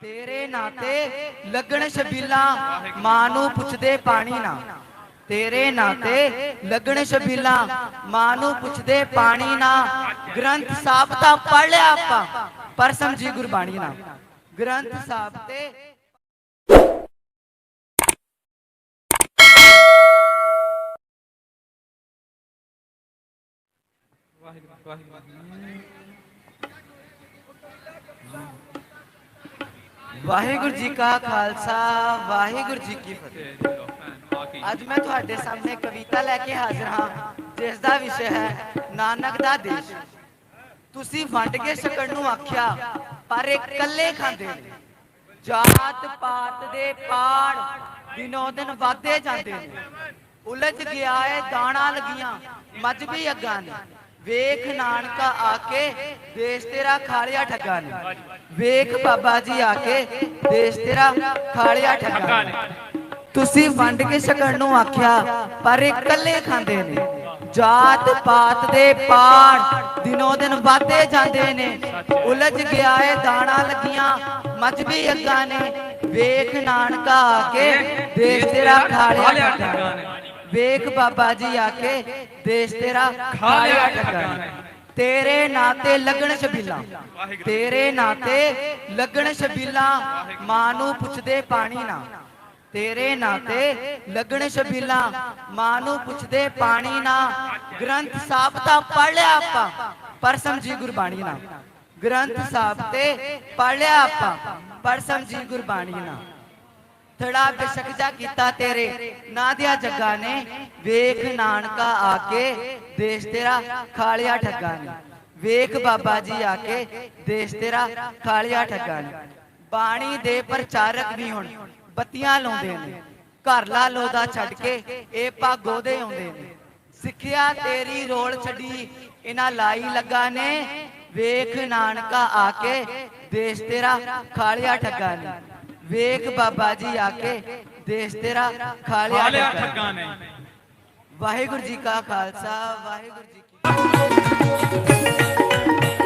ਤੇਰੇ ਨਾਂ ਤੇ ਲੱਗਣ ਛਬੀਲਾ ਮਾਂ ਨੂੰ ਪੁੱਛਦੇ ਪਾਣੀ ਨਾ। ਤੇਰੇ ਨਾਂ ਤੇ ਲੱਗਣ ਛਬੀਲਾ ਮਾਂ ਨੂੰ ਪੁੱਛਦੇ ਪਾਣੀ ਨਾ। ਗ੍ਰੰਥ ਸਾਹਿਬ ਤਾਂ ਪੜ ਲਿਆ ਆਪਾਂ ਪਰ ਸਮਝੀ ਗੁਰਬਾਣੀ ਨਾ। ਗ੍ਰੰਥ ਸਾਹਿਬ ਤੇ ਵਾਹਿਗੁਰੂ। ਵਾਹਿਗੁਰੂ ਜੀ ਕਾ ਖਾਲਸਾ, ਵਾਹਿਗੁਰੂ ਜੀ ਕੀ ਫਤਿਹ। ਅੱਜ ਮੈਂ ਤੁਹਾਡੇ ਸਾਹਮਣੇ ਕਵਿਤਾ ਲੈ ਕੇ ਹਾਜ਼ਰ ਹਾਂ, ਜਿਸ ਦਾ ਵਿਸ਼ਾ ਹੈ ਨਾਨਕ ਦਾ ਦੇਸ਼। ਤੁਸੀਂ ਵੰਡ ਕੇ ਛਕਣ ਨੂੰ ਆਖਿਆ, ਪਰ ਇਕੱਲੇ ਖਾਂਦੇ ਨੇ। ਜਾਤ ਪਾਤ ਦੇ ਪਾੜ ਦਿਨੋਂ ਦਿਨ ਵਧਦੇ ਜਾਂਦੇ ਨੇ। ਉਲਝ ਗਿਆ ਏ ਦਾਣਾ ਲੱਗੀਆਂ ਮਜਬੀ ਅੱਗਾਂ ਨੇ। ਵੇਖ ਨਾਨਕਾ ਆ ਕੇ ਦੇਸ਼ ਤੇਰਾ ਖਾਲਿਆ ਠੱਗਾ ਨੇ। ਵੇਖ ਬਾਬਾ ਜੀ ਆ ਕੇ ਦੇਸ਼ ਤੇਰਾ ਖਾਲਿਆ ਠੱਗਾ ਨੇ। ਤੁਸੀਂ ਵੰਡ ਕੇ ਛਕਣ ਨੂੰ ਆਖਿਆ ਪਰ ਇਹ ਇਕੱਲੇ ਖਾਂਦੇ ਨੇ। ਜਾਤ ਪਾਤ ਦੇ ਪਾੜ ਦਿਨੋਂ ਦਿਨ ਵਧਦੇ ਜਾਂਦੇ ਨੇ। ਉਲਝ ਗਿਆ ਏ ਦਾਣਾ ਲੱਗੀਆਂ ਮਜਬੀ ਅੱਗਾਂ ਨੇ। ਵੇਖ ਨਾਨਕਾ ਆ ਕੇ ਦੇਸ਼ ਤੇਰਾ ਖਾਲਿਆ ਠੱਗਾ ਨੇ। ਵੇਖ ਬਾਬਾ ਜੀ ਆ ਕੇ, ਦੇਸ਼ ਤੇਰਾ ਖਾਲਿਆ ਠੱਗਾ ਤੇਰੇ ਨਾਂ ਤੇ ਲੱਗਣ ਛਬੀਲਾ, ਤੇਰੇ ਨਾਂ ਤੇ ਲੱਗਣ ਛਬੀਲਾ, ਮਾਂ ਨੂੰ ਪੁੱਛਦੇ ਪਾਣੀ ਨਾ। ਤੇਰੇ ਨਾਂ ਤੇ ਲੱਗਣ ਛਬੀਲਾ, ਮਾਂ ਨੂੰ ਪੁੱਛਦੇ ਪਾਣੀ ਨਾ। ਗ੍ਰੰਥ ਸਾਹਿਬ ਤਾਂ ਪੜ ਲਿਆ ਆਪਾਂ, ਪਰ ਸਮਝੀ ਗੁਰਬਾਣੀ ਨਾ। ਗ੍ਰੰਥ ਸਾਹਿਬ ਤੇ ਪੜ ਲਿਆ ਆਪਾਂ, ਪਰ ਸਮਝੀ ਗੁਰਬਾਣੀ ਨਾ। ਥੜਾ ਬਿਸ਼ਕ ਜਾ ਕੀਤਾ ਤੇਰੇ। ਨਾ ਦਿਆ ਜੱਗਾ ਨੇ। ਵੇਖ ਨਾਨਕਾ ਆ ਕੇ ਦੇਸ਼ ਤੇਰਾ ਖਾਲਿਆ ਠੱਗਾ ਨੇ। ਵੇਖ ਬਾਬਾ ਜੀ ਆ ਕੇ ਦੇਸ਼ ਤੇਰਾ ਖਾਲਿਆ ਠੱਗਾ ਨੇ। ਬਾਣੀ ਦੇ ਪ੍ਰਚਾਰਕ ਵੀ ਹੁਣ ਬੱਤੀਆਂ ਲਾਉਂਦੇ ਨੇ। ਘਰ ਲਾ ਲੋਦਾ ਛੱਡ ਕੇ ਇਹ ਭਾਗੋ ਦੇ ਆਉਂਦੇ ਨੇ। ਸਿੱਖਿਆ ਤੇਰੀ ਰੋਲ ਛੱਡੀ, ਇਹਨਾਂ ਲਾਈ ਲੱਗਾ ਨੇ। ਵੇਖ ਨਾਨਕਾ ਆ ਕੇ ਦੇਸ਼ ਤੇਰਾ ਖਾਲਿਆ ਠੱਗਾ ਨੇ। ਵੇਖ ਬਾਬਾ ਜੀ ਆ ਕੇ ਦੇਸ਼ ਤੇਰਾ ਹਾਲਿਆ ਠੱਗਾ ਠੱਗਾਂ ਨੇ। ਵਾਹਿਗੁਰੂ ਜੀ ਕਾ ਖਾਲਸਾ ਵਾਹਿਗੁਰੂ ਜੀ ਕੀ